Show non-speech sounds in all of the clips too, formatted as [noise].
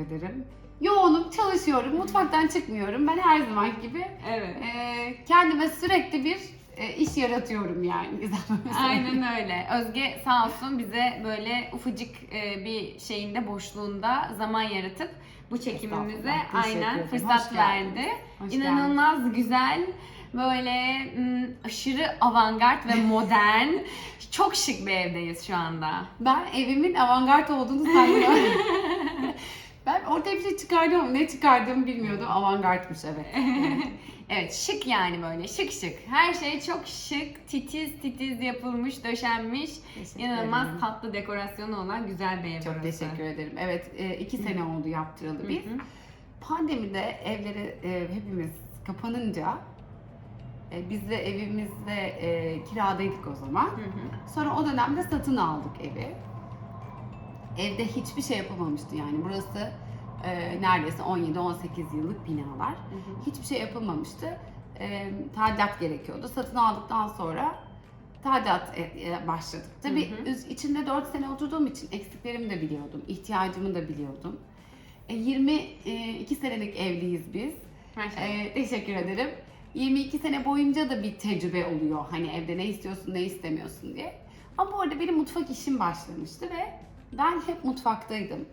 ederim. Yoğunum, çalışıyorum, mutfaktan çıkmıyorum. Ben her zaman gibi Evet. e, kendime sürekli bir e, iş yaratıyorum yani. [laughs] Güzel. Aynen öyle. Özge sağ olsun bize böyle ufacık e, bir şeyinde boşluğunda zaman yaratıp bu çekimimize aynen fırsat Hoş verdi. Hoş İnanılmaz güzel böyle aşırı avantgard ve modern [laughs] çok şık bir evdeyiz şu anda. Ben evimin avantgard olduğunu sanıyorum. [laughs] ben ortaya bir şey çıkardım ne çıkardığımı bilmiyordum. Avantgardmış evet. [laughs] Evet şık yani böyle şık şık. Her şey çok şık, titiz titiz yapılmış, döşenmiş. Teşekkür İnanılmaz ederim. tatlı dekorasyonu olan güzel bir ev Çok burası. teşekkür ederim. Evet, e, iki sene oldu yaptıralı biz. Pandemide evleri e, hepimiz kapanınca e, biz de evimizde e, kiradaydık o zaman. Sonra o dönemde satın aldık evi. Evde hiçbir şey yapılmamıştı yani. Burası e, neredeyse 17-18 yıllık binalar. Hı hı. Hiçbir şey yapılmamıştı. E, tadilat gerekiyordu. Satın aldıktan sonra tadilat e, e, başladık. Tabii Hı hı. üz- içinde 4 sene oturduğum için eksiklerimi de biliyordum, ihtiyacımı da biliyordum. E, 22 senelik evliyiz biz. Maşallah. E, teşekkür ederim. 22 sene boyunca da bir tecrübe oluyor. Hani evde ne istiyorsun, ne istemiyorsun diye. Ama bu arada benim mutfak işim başlamıştı ve ben hep mutfaktaydım.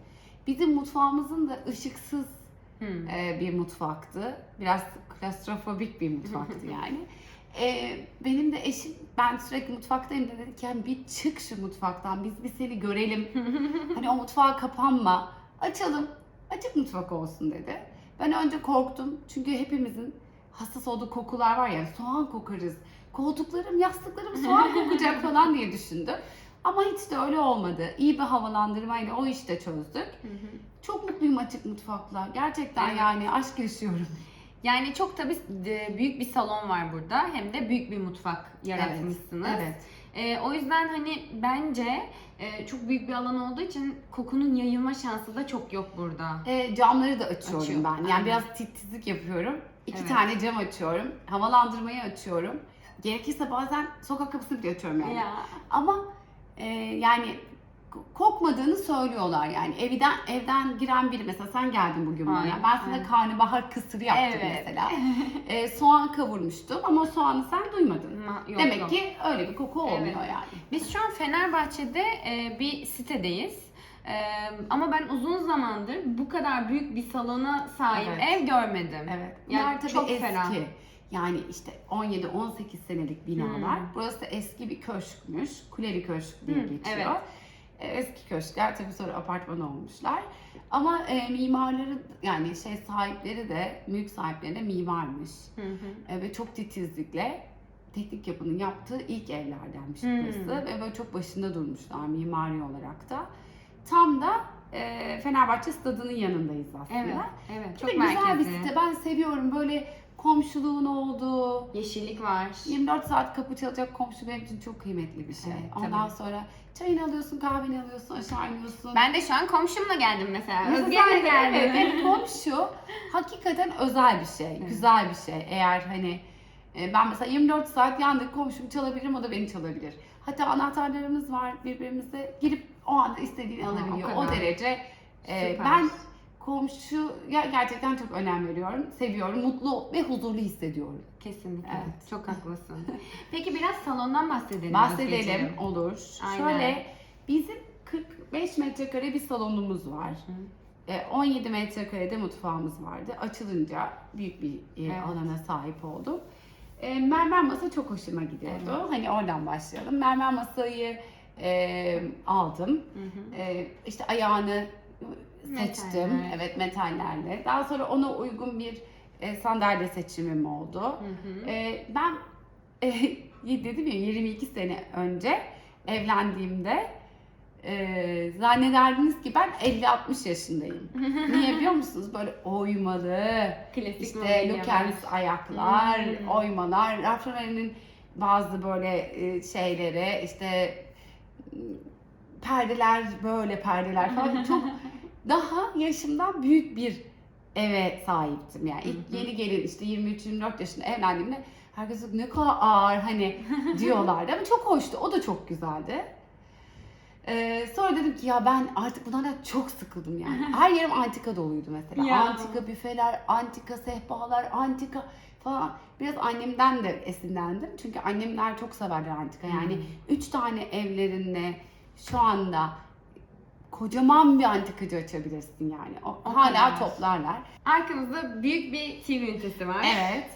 Bizim mutfağımızın da ışıksız Hı. e, bir mutfaktı. Biraz klostrofobik bir mutfaktı [laughs] yani. E, benim de eşim, ben sürekli mutfaktayım da dedi ki "Yani bir çık şu mutfaktan, biz bir seni görelim. [laughs] hani o mutfağa kapanma, açalım, açık mutfak olsun dedi. Ben önce korktum çünkü hepimizin hassas olduğu kokular var ya, soğan kokarız. Koltuklarım, yastıklarım soğan kokacak [laughs] falan diye düşündüm. Ama hiç de öyle olmadı. İyi bir havalandırmayla o işi de çözdük. Hı hı. Çok mutluyum açık mutfakla. Gerçekten Evet. yani aşk yaşıyorum. Yani çok tabii e, büyük bir salon var burada. Hem de büyük bir mutfak yaratmışsınız. Evet. E, o yüzden hani bence e, çok büyük bir alan olduğu için kokunun yayılma şansı da çok yok burada. E, camları da açıyorum Açıyor, ben. Yani aynen. biraz titizlik yapıyorum. İki Evet. tane cam açıyorum. Havalandırmayı açıyorum. Gerekirse bazen sokak kapısını bile açıyorum yani. Ya. Ama e, yani kokmadığını söylüyorlar yani evden evden giren biri mesela sen geldin bugün bana Aynen, ben sana aynen. karnabahar kısırı yaptım Evet. mesela [laughs] E, soğan kavurmuştum ama soğanı sen duymadın Ma- yok, demek yok. ki öyle bir koku olmuyor Evet. yani Biz şu an Fenerbahçe'de e, bir sitedeyiz. E, ama ben uzun zamandır bu kadar büyük bir salona sahip Evet. ev görmedim. evet Yani bunlar tabii çok eski ferah. Yani işte 17-18 senelik binalar Hmm. burası da eski bir köşkmüş Kuleri Köşk diye Hmm, geçiyor evet. E, eski köşkler tabii sonra apartman olmuşlar. Ama e, mimarları yani şey sahipleri de mülk sahipleri de mimarmış. Hı hı. E, ve çok titizlikle teknik yapının yaptığı ilk evlerdenmiş Hmm. burası. Ve böyle çok başında durmuşlar mimari olarak da. Tam da e, Fenerbahçe stadının yanındayız aslında. Evet, evet. Ve Çok güzel bir site. Ben seviyorum böyle komşuluğun olduğu, Yeşillik var. 24 saat kapı çalacak komşu benim için çok kıymetli bir şey. Evet, Ondan tabii. sonra çayını alıyorsun, kahveni alıyorsun, aşağı iniyorsun. Ben de şu an komşumla geldim mesela. Mesela Özge sen de de- geldi. Evet, yani komşu hakikaten özel bir şey, Evet. güzel bir şey. Eğer hani e, ben mesela 24 saat yandık komşum çalabilirim, o da beni çalabilir. Hatta anahtarlarımız var birbirimize girip o anda istediğini o alabiliyor. O, kadar. derece e, Süper. ben komşu ya gerçekten çok önem veriyorum, seviyorum, mutlu ve huzurlu hissediyorum. Kesinlikle. Evet. Çok haklısın. [laughs] Peki biraz salondan bahsedelim. Bahsedelim olur. Aynen. Şöyle bizim 45 metrekare bir salonumuz var. E, 17 metrekarede mutfağımız vardı. Açılınca büyük bir e, Evet. alana sahip oldum. E, mermer masa çok hoşuma gidiyordu. Hani oradan başlayalım. Mermer masayı e, aldım. Hı hı. E, işte ayağını seçtim. Metaller. Evet metallerle. Daha sonra ona uygun bir e, sandalye seçimim oldu. Hı hı. E, ben e, [laughs] dedim ya 22 sene önce evlendiğimde e, zannederdiniz ki ben 50-60 yaşındayım. [laughs] Niye biliyor musunuz? Böyle oymalı, Klasik işte var. ayaklar, Hmm. oymalar, Raffaelle'nin bazı böyle e, şeylere işte m, perdeler böyle perdeler falan [laughs] çok daha yaşımdan büyük bir eve sahiptim yani. İlk yeni gelin işte 23-24 yaşında evlendiğimde Herkes ne kadar ağır hani [laughs] diyorlardı ama çok hoştu. O da çok güzeldi. Ee, sonra dedim ki ya ben artık bunlardan çok sıkıldım yani. [laughs] Her yerim antika doluydu mesela. Ya. Antika büfeler, antika sehpalar, antika falan. Biraz annemden de esinlendim. Çünkü annemler çok severler antika. Yani üç tane evlerinde şu anda kocaman bir antikacı açabilirsin yani. O, O hala kadar. toplarlar. Arkamızda büyük bir TV ünitesi var. Evet.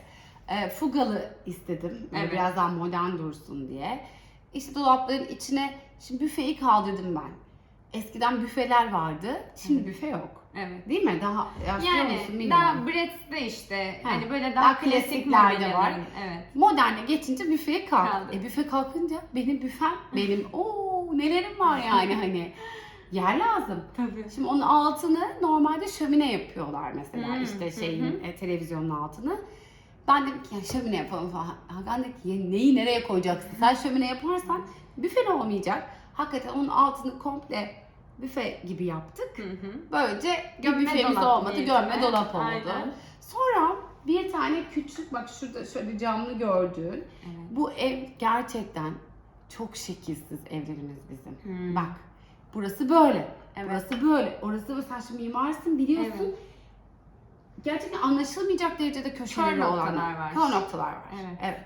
E, fugalı istedim. Böyle Evet. Birazdan modern dursun diye. İşte dolapların içine şimdi büfeyi kaldırdım ben. Eskiden büfeler vardı. Şimdi Evet. büfe yok. Evet. Değil mi? Daha Yani musun bilmiyorum. daha Brett'de işte Ha, hani böyle daha, daha klasik klasiklerde modellerin. var. Evet. Moderne geçince büfeye kalk. Kaldı. E büfe kalkınca benim büfem benim [laughs] ooo nelerim var yani [laughs] hani yer lazım. Tabii. Şimdi onun altını normalde şömine yapıyorlar mesela Hmm, işte şeyin e, televizyonun altını. Ben dedim ki ya şömine yapalım falan. Hakan dedi ki "Ya neyi nereye koyacaksın? Sen şömine yaparsan büfe olmayacak. Hakikaten onun altını komple büfe gibi yaptık. Hı hı. Böylece Gömme büfemiz olmadı. diye, Gömme dolap oldu. Aynen. Sonra bir tane küçük bak şurada şöyle camlı gördüğün Evet. bu ev gerçekten çok şekilsiz evlerimiz bizim. Hmm. Bak burası böyle. Evet. Burası böyle. Orası böyle sen şimdi mimarsın biliyorsun. Evet. Gerçekten anlaşılmayacak derecede köşeleri olan. noktalar var. Kör noktalar var. Evet.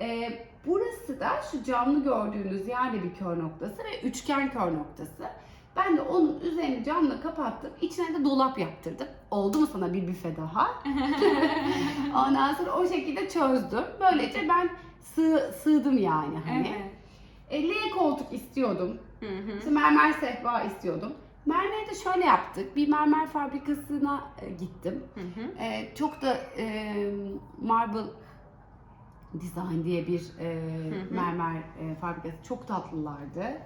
Ee, burası da şu camlı gördüğünüz yerde bir kör noktası ve üçgen kör noktası. Ben de onun üzerini camla kapattım. İçine de dolap yaptırdım. Oldu mu sana bir büfe daha? [laughs] Ondan sonra o şekilde çözdüm. Böylece ben sığ, sığdım yani hani. Evet. E, L koltuk istiyordum. Hı hı. İşte mermer sehpa istiyordum. Mermeri de şöyle yaptık. Bir mermer fabrikasına e, gittim. Hı hı. E, çok da e, Marble Design diye bir e, hı. mermer e, fabrikası. Çok tatlılardı.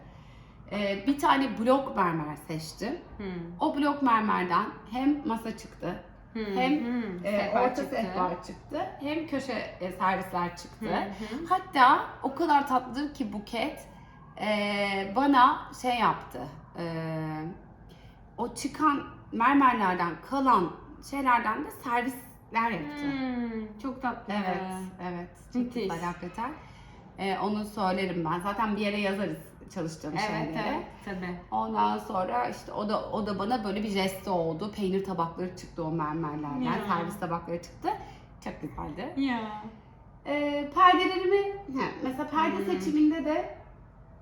E, bir tane blok mermer seçtim. Hı. O blok mermerden hem masa çıktı, Hı Hem, hı. e, orta çıktı. sehpa çıktı, hem köşe e, servisler çıktı. hı. Hatta o kadar tatlıdır ki Buket e, bana şey yaptı. e, o çıkan mermerlerden kalan şeylerden de servisler yaptı. Hmm, çok tatlı. Evet, evet. Çok Müthiş. güzel hakikaten. E, onu söylerim ben. Zaten bir yere yazarız çalıştığım Evet, şeyleri. evet, tabii. Ondan sonra işte o da o da bana böyle bir jesti oldu. Peynir tabakları çıktı o mermerlerden. Ya. Servis tabakları çıktı. Çok güzeldi. Ya. Ee, perdelerimi, he, mesela perde Hmm. seçiminde de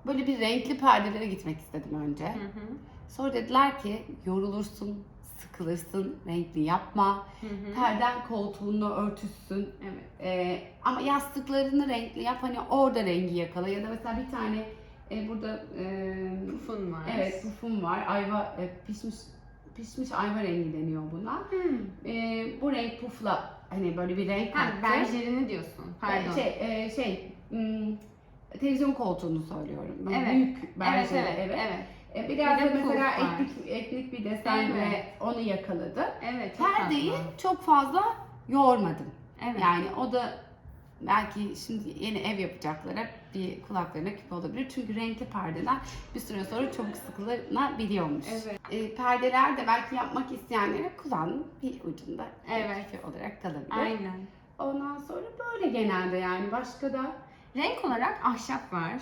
böyle bir renkli perdelere gitmek istedim önce. Hı hı. Sonra dediler ki yorulursun, sıkılırsın, renkli yapma. Hı hı. Perden koltuğunu örtüsün. Evet. Ee, ama yastıklarını renkli yap. Hani orada rengi yakala. Ya da mesela bir tane e, burada e, Pufun var. evet pufum var. Ayva e, pişmiş pişmiş ayva rengi deniyor buna. Hmm. E, bu renk pufla hani böyle bir renk Ha, kattı. berjerini diyorsun. Pardon. Şey, e, şey, hmm, televizyon koltuğunu söylüyorum. Böyle Evet. Büyük evet, berjeli, evet, evet. evet. E, biraz Bir da mesela etnik, etnik bir desen Evet. ve onu yakaladı. Evet, Perdeyi çok fazla yormadım. Evet. Yani o da belki şimdi yeni ev yapacaklara bir kulaklarına küpe olabilir. Çünkü renkli perdeler bir süre sonra çabuk sıkılabiliyormuş. Evet. E, perdeler de belki yapmak isteyenlere kulağının bir ucunda Evet. küpe olarak kalabilir. Aynen. Ondan sonra böyle genelde yani başka da Renk olarak ahşap var.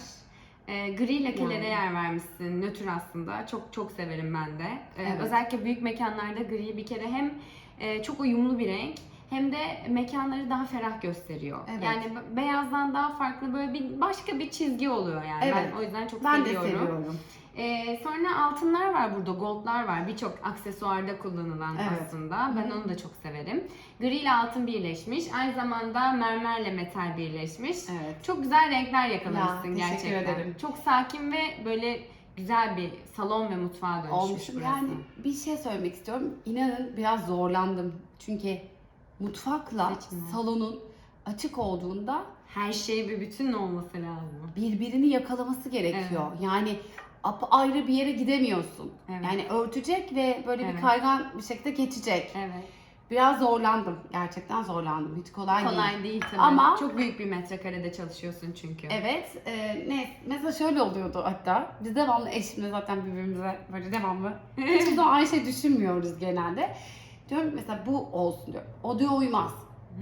E, gri lekelere Yani. yer vermişsin. Nötr aslında. Çok çok severim ben de. E, Evet. Özellikle büyük mekanlarda gri bir kere hem e, çok uyumlu bir renk hem de mekanları daha ferah gösteriyor. Evet. Yani be- beyazdan daha farklı böyle bir başka bir çizgi oluyor yani. Evet. Ben o yüzden çok ben de seviyorum. seviyorum. Ee, sonra altınlar var burada, goldlar var. Birçok aksesuarda kullanılan Evet. aslında. Ben Hı onu da çok severim. Gri ile altın birleşmiş. Aynı zamanda mermerle metal birleşmiş. Evet. Çok güzel renkler yakalamışsın Ya, teşekkür gerçekten. ederim. Çok sakin ve böyle güzel bir salon ve mutfağa dönüşmüş Olmuşum. burası. Yani bir şey söylemek istiyorum. İnanın biraz zorlandım. Çünkü mutfakla Seçimi. salonun açık olduğunda Her şey bir bütün olması lazım. birbirini yakalaması gerekiyor. Yani ayrı bir yere gidemiyorsun. Evet. Yani örtecek ve böyle Evet. bir kaygan bir şekilde geçecek. Evet. Biraz zorlandım. Gerçekten zorlandım. Hiç kolay, değil. Kolay değil tabii. Ama- çok büyük bir metrekarede çalışıyorsun çünkü. Evet. E, ne, mesela şöyle oluyordu hatta. Biz devamlı eşimle zaten birbirimize böyle devamlı. [laughs] Hiçbir zaman aynı şey düşünmüyoruz genelde. Diyorum mesela bu olsun diyor. O diyor uymaz.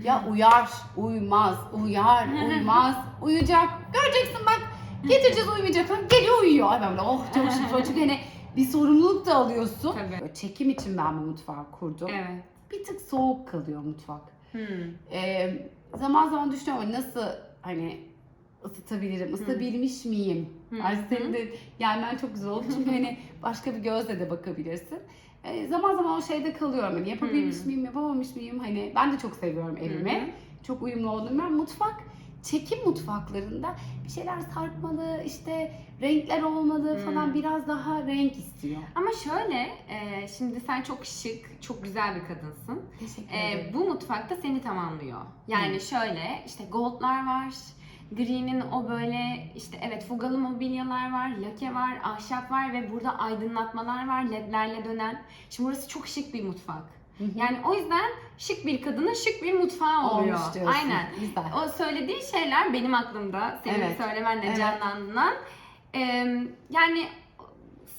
Ya uyar, uymaz, uyar, [laughs] uymaz, uyuyacak. Göreceksin bak getireceğiz uyumayacak. Ha, Geliyor uyuyor. Ay ben böyle oh çok şükür. Çünkü hani bir sorumluluk da alıyorsun. Tabii. Böyle Çekim için ben bu mutfağı kurdum. Evet. Bir tık soğuk kalıyor mutfak. Hmm. Ee, zaman zaman düşünüyorum nasıl hani ısıtabilirim, ısıtabilmiş miyim? Hı. Ay senin de gelmen çok güzel oldu çünkü hani başka bir gözle de bakabilirsin. Ee, zaman zaman o şeyde kalıyorum hani yapabilmiş Hı. miyim, yapamamış mıyım? Hani ben de çok seviyorum evimi. Hı. Çok uyumlu olduğum yer. Mutfak, çekim mutfaklarında bir şeyler sarkmalı, işte renkler olmalı falan biraz daha renk istiyor. Ama şöyle, e, şimdi sen çok şık, çok güzel bir kadınsın. Teşekkür E, ederim. bu mutfakta seni tamamlıyor. Yani Hı. şöyle, işte goldlar var, Green'in o böyle işte evet fugalı mobilyalar var, lake var, ahşap var ve burada aydınlatmalar var ledlerle dönen. Şimdi burası çok şık bir mutfak. Yani o yüzden şık bir kadının şık bir mutfağı oluyor. Olmuş diyorsun. Aynen. Güzel. O söylediğin şeyler benim aklımda. Senin Evet. söylemenle Evet. canlanan. Ee, yani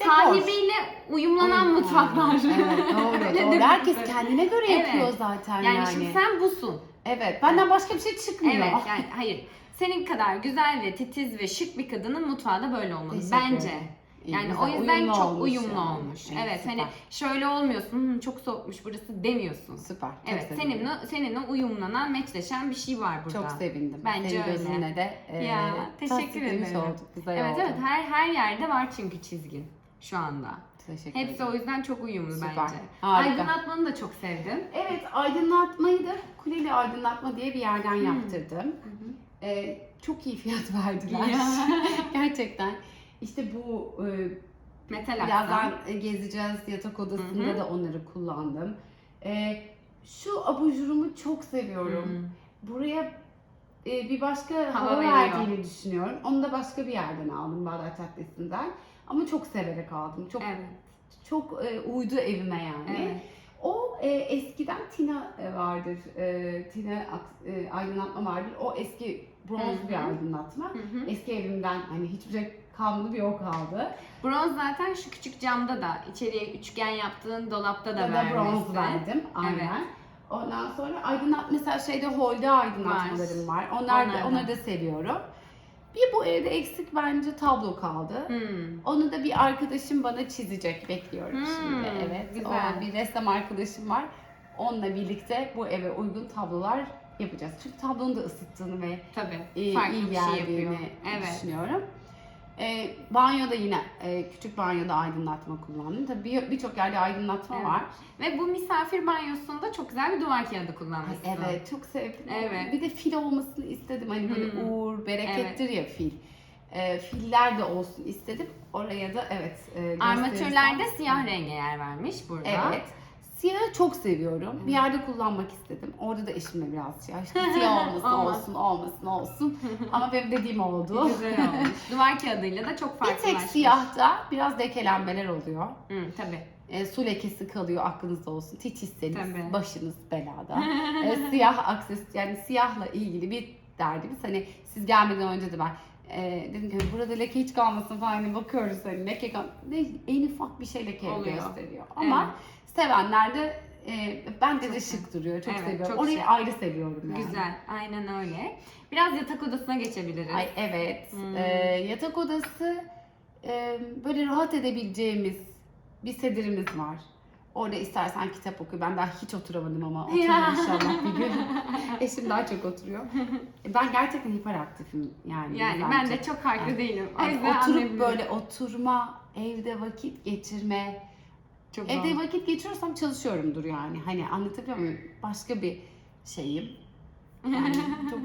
sahibiyle uyumlanan Uyum- mutfaklar. Evet doğru [laughs] doğru. Herkes kendine göre Evet. yapıyor zaten Yani, yani. şimdi sen busun. Evet benden başka bir şey çıkmıyor. Evet yani hayır. Senin kadar güzel ve titiz ve şık bir kadının mutfağı da böyle olmalı Teşekkür bence. ederim. İyi, Yani güzel, o yüzden uyumlu çok olmuş uyumlu yani. olmuş. İyi, evet süper. hani şöyle olmuyorsun. "Hmm, çok soğukmuş burası demiyorsun. Süper. Çok Evet sevindim. seninle seninle uyumlanan, meçleşen bir şey var burada. Çok sevindim. Bence Senin öyle. gözünle de e, Ya, teşekkür ederim. olduk. Güzel Evet oldu. evet her her yerde var çünkü çizgin şu anda. Teşekkür Hepsi ederim. o yüzden çok uyumlu Süper. bence. Harika. Aydınlatmanı da çok sevdim. Evet aydınlatmayı da kuleli aydınlatma diye bir yerden yaptırdım. E, çok iyi fiyat [laughs] verdiler. [laughs] Gerçekten. İşte bu e, Metal Birazdan aksan. e, gezeceğiz yatak odasında Hı hı. da onları kullandım. Ee, şu abujurumu çok seviyorum. Hmm. Buraya e, bir başka Hava hava, veriyor. verdiğini düşünüyorum. Onu da başka bir yerden aldım Bağdat Caddesi'nden. Ama çok severek aldım. Çok Evet. çok e, uydu evime yani. Evet. O e, eskiden Tina e, vardır. E, Tina e, aydınlatma vardır. O eski bronz bir aydınlatma. Hı hı. Eski evimden hani hiçbir şey kalmadı bir o kaldı. Bronz zaten şu küçük camda da içeriye üçgen yaptığın dolapta da da vermişsin. bronz verdim. Aynen. Evet. Ondan sonra aydınlat mesela şeyde holde aydınlatmalarım var. Onlar da, Onlar da. onları da seviyorum. Bir bu evde eksik bence tablo kaldı. Hmm. Onu da bir arkadaşım bana çizecek bekliyorum Hmm, şimdi. Evet. güzel. O bir ressam arkadaşım var. Onunla birlikte bu eve uygun tablolar yapacağız. Çünkü tablonun da ısıttığını ve Tabii. iyi, Farklı iyi bir şey geldiğini yapıyor. Evet. düşünüyorum. Ee, banyoda yine e, küçük banyoda aydınlatma kullandım. Tabii bir- birçok yerde aydınlatma Evet. var. Ve bu misafir banyosunda çok güzel bir duvar kağıdı Ay, kullanmışsın. evet çok sevdim. Evet. Bir de fil olmasını istedim. Hani böyle Hmm. uğur, berekettir ya fil. Ee, filler de olsun istedim. Oraya da evet. E, Armatürlerde siyah renge yer vermiş burada. Evet. Siyahı çok seviyorum. Bir yerde kullanmak istedim. Orada da eşimle biraz şey. İşte siyah olmasın Olmaz. olsun olmasın olsun. [laughs] Ama benim dediğim oldu. Güzel [laughs] olmuş. Duvar kağıdıyla da çok Bir farklılaşmış. tek siyahta biraz lekelenmeler oluyor. Hı, tabii. E, su lekesi kalıyor aklınızda olsun. Titizseniz Tabii. başınız belada. [laughs] E, siyah akses yani siyahla ilgili bir derdimiz. Hani siz gelmeden önce de ben e, dedim ki "Hani burada leke hiç kalmasın falan hani bakıyoruz hani leke kal ne en ufak bir şey leke Oluyor. gösteriyor. Ama sevenler de e, bence de Çok şık duruyor. Çok Evet, seviyorum. çok Orayı şık. ayrı seviyorum yani. Güzel. Aynen öyle. Biraz yatak odasına geçebiliriz. Ay evet. Hmm. E, yatak odası e, böyle rahat edebileceğimiz bir sedirimiz var. Orada istersen kitap oku. Ben daha hiç oturamadım ama [laughs] otururum inşallah bir gün. [laughs] Eşim daha çok oturuyor. E, Ben gerçekten hiperaktifim yani. yani ben bence. de çok haklı Yani- değilim. Yani oturup böyle oturma, evde vakit geçirme. Çok Evde zor. vakit geçiriyorsam çalışıyorumdur yani. Hani anlatabiliyor muyum? Başka bir şeyim. Yani [laughs] çok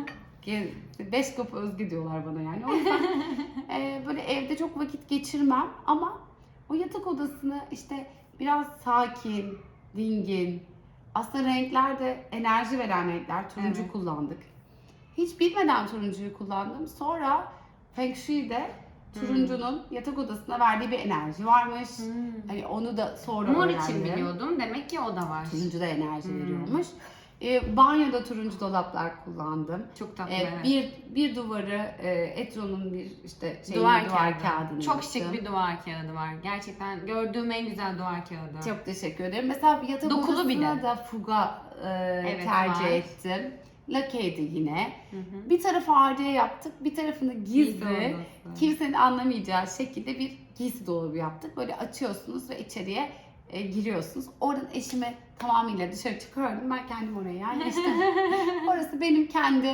beş kapı özgü diyorlar bana yani. O yüzden [laughs] e, böyle evde çok vakit geçirmem ama o yatak odasını işte biraz sakin, dingin. Aslında renkler de enerji veren renkler. Turuncu Evet. kullandık. Hiç bilmeden turuncuyu kullandım. Sonra Feng Shui'de turuncunun yatak odasına verdiği bir enerji varmış. Hmm. Hani onu da sonra Mor öğrendim. için biliyordum. Demek ki o da var. Turuncu da enerji Hmm. veriyormuş. E, banyoda turuncu dolaplar kullandım. Çok tatlı. E, evet. bir bir duvarı e, Etron'un bir işte şey duvar, duvar, kağıdı. kağıdını Çok şık yaptım. bir duvar kağıdı var. Gerçekten gördüğüm en güzel duvar kağıdı. Çok teşekkür ederim. Mesela yatak Dokulu odasına de. da fuga e, Evet, tercih var. ettim. Lakeydi yine. Hı hı. Bir tarafı ardiye yaptık, bir tarafını gizli, kimsenin anlamayacağı şekilde bir giysi dolabı yaptık. Böyle açıyorsunuz ve içeriye e, giriyorsunuz. Oradan eşimi tamamıyla dışarı çıkardım. Ben kendim oraya yerleştim. [laughs] Orası benim kendi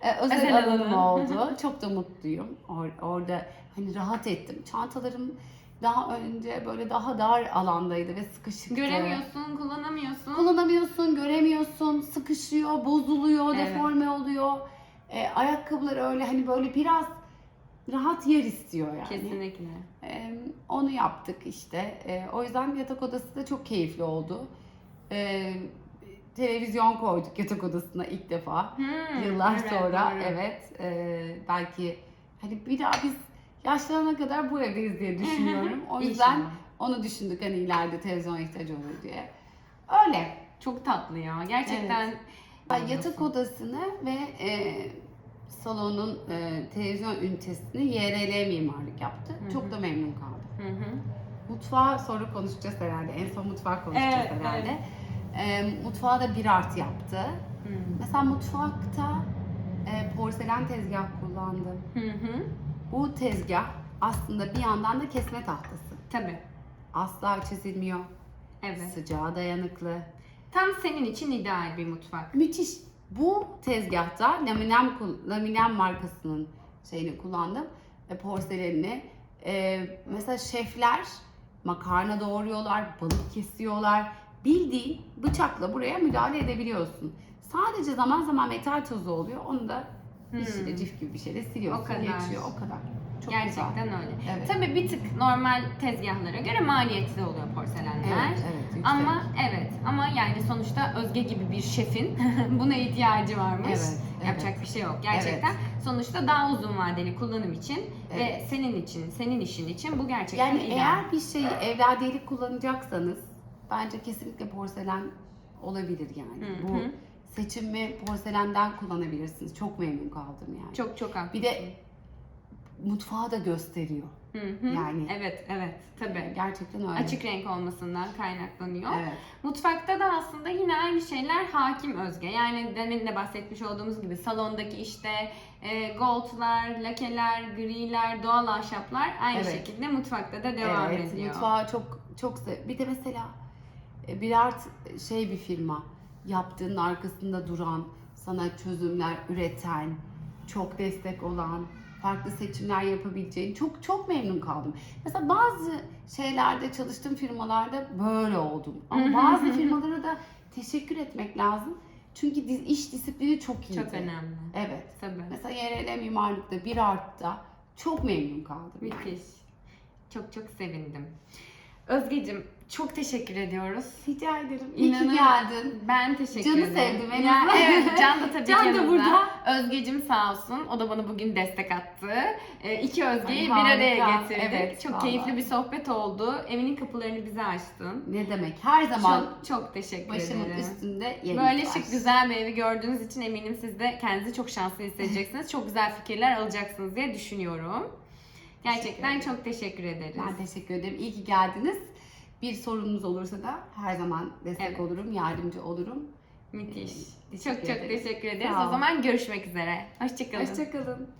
e, özel, Özel alanım oldu. Çok da mutluyum. Or- orada hani rahat ettim. Çantalarım daha önce böyle daha dar alandaydı ve sıkışıktı. Göremiyorsun, kullanamıyorsun. Kullanamıyorsun, göremiyorsun, sıkışıyor, bozuluyor, Evet. deforme oluyor. E, ayakkabılar öyle hani böyle biraz rahat yer istiyor yani. Kesinlikle. E, onu yaptık işte. E, o yüzden yatak odası da çok keyifli oldu. E, televizyon koyduk yatak odasına ilk defa. Hmm, Yıllar evet, sonra doğru. evet e, belki hani bir daha biz yaşlanana kadar bu evdeyiz diye düşünüyorum. O yüzden İnşallah. onu düşündük hani ileride televizyon ihtiyacı olur diye. Öyle. Çok tatlı ya. Gerçekten. Ben yatak odasını ve e, salonun e, televizyon ünitesini YRL mimarlık yaptı. Çok da memnun kaldım. Hı hı. Mutfağı sonra konuşacağız herhalde. En son mutfağı konuşacağız Evet, herhalde. E, mutfağı da bir art yaptı. Hı Mesela mutfakta e, porselen tezgah kullandım. hı. hı. Bu tezgah aslında bir yandan da kesme tahtası. Tabii. Asla çizilmiyor. Evet. Sıcağa dayanıklı. Tam senin için ideal bir mutfak. Müthiş. Bu tezgahta Laminem, Laminem markasının şeyini kullandım. E, porselenini. E, mesela şefler makarna doğruyorlar, balık kesiyorlar. Bildiğin bıçakla buraya müdahale edebiliyorsun. Sadece zaman zaman metal tozu oluyor. Onu da Hmm. dişle cif gibi bir şeyle siliyorsun. O kadar. Geçiyor o kadar. Çok Gerçekten güzel. öyle. Evet. Tabii bir tık normal tezgahlara göre maliyetli oluyor porselenler. Evet, evet. yüksek. Ama evet ama yani sonuçta Özge gibi bir şefin [laughs] buna ihtiyacı varmış. Evet, Yapacak evet. bir şey yok gerçekten. Sonuçta daha uzun vadeli kullanım için ve Evet. senin için, senin işin için bu gerçekten Yani ideal. eğer bir şeyi evladiyelik kullanacaksanız bence kesinlikle porselen olabilir yani. Hı Bu. Seçimi porselenden kullanabilirsiniz. Çok memnun kaldım yani. çok çok haklısın. Bir de mutfağı da gösteriyor. Hı hı. yani- evet evet tabii. Gerçekten öyle. Açık renk olmasından kaynaklanıyor. Evet. Mutfakta da aslında yine aynı şeyler hakim özge. Yani demin de bahsetmiş olduğumuz gibi salondaki işte e, goldlar, lakeler, griler, doğal ahşaplar aynı Evet. şekilde mutfakta da devam evet, ediyor. mutfağı çok çok. Bir de mesela e, bir art şey bir firma yaptığının arkasında duran, sana çözümler üreten, çok destek olan, farklı seçimler yapabileceğin çok çok memnun kaldım. Mesela bazı şeylerde çalıştığım firmalarda böyle oldum. Ama bazı firmalara da teşekkür etmek lazım. Çünkü iş disiplini çok iyiydi. Çok önemli. Evet. Tabii. Mesela YRL mimarlıkta bir artta çok memnun kaldım. yani. Müthiş. Çok çok sevindim. Özgecim çok teşekkür ediyoruz. Rica ederim. İyi İnanın- ki geldin. Ben teşekkür Canı ederim. sevdim en Ya, azından. evet [laughs] Can da tabii Can da burada. Özgecim sağ olsun. O da bana bugün destek attı. Ee, iki Özge'yi Ay, bir araya getirdik. Evet, çok vallahi. keyifli bir sohbet oldu. Evinin kapılarını bize açtın. Ne demek? Her zaman Çok çok teşekkür başımın ederim. üstünde yeriniz Böyle var. şık güzel bir evi gördüğünüz için eminim siz de kendinizi çok şanslı hissedeceksiniz. çok güzel fikirler alacaksınız diye düşünüyorum. Gerçekten Teşekkür çok teşekkür ederiz. Ben teşekkür ederim. İyi ki geldiniz. Bir sorunuz olursa da her zaman destek Evet. olurum, yardımcı olurum. Müthiş. Ee, çok çok teşekkür ederiz. O zaman görüşmek üzere. Hoşçakalın. Hoşçakalın.